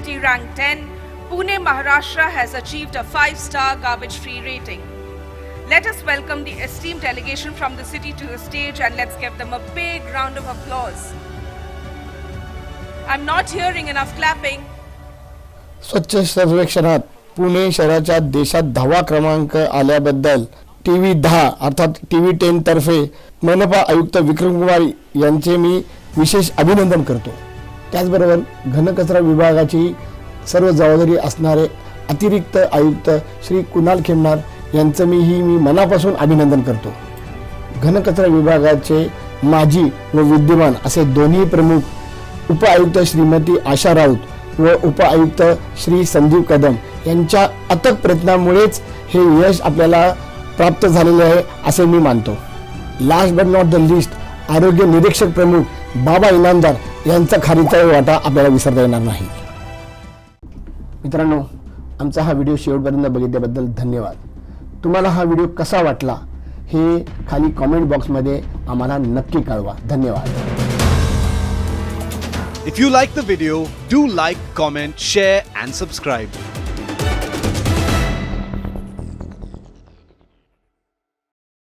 city ranked 10, Pune, Maharashtra has achieved a 5-star garbage-free rating. Let us welcome the esteemed delegation from the city to the stage and let's give them a big round of applause. I'm not hearing enough clapping. स्वच्छ सर्वेक्षणात पुणे शहराच्या देशात दहावा क्रमांक आल्याबद्दल T V दहा अर्थात T V ten तर्फे मनपा आयुक्त विक्रम कुमार यांचे मी विशेष अभिनंदन करतो त्याचबरोबर घनकचरा विभागाची सर्व जबाबदारी असणारे अतिरिक्त आयुक्त श्री कुणाल खेमनार यांचं मीही मी मनापासून अभिनंदन करतो. घनकचरा विभागाचे माजी व विद्यमान असे दोन्ही प्रमुख उपआयुक्त श्रीमती आशा राऊत व उपआयुक्त श्री संदीप कदम यांच्या अथक प्रयत्नामुळेच हे यश आपल्याला प्राप्त झालेले आहे असे मी मानतो. Last but not the list आरोग्य निरीक्षक प्रमुख बाबा इनामदार यांचा खारीचा वाटा आपल्याला विसरता येणार नाही. मित्रांनो आमचा हा व्हिडिओ शेवटपर्यंत बघितल्याबद्दल धन्यवाद. तुम्हाला हा व्हिडिओ कसा वाटला हे खाली कॉमेंट बॉक्समध्ये आम्हाला नक्की कळवा. धन्यवाद. If you like the video do like comment share and subscribe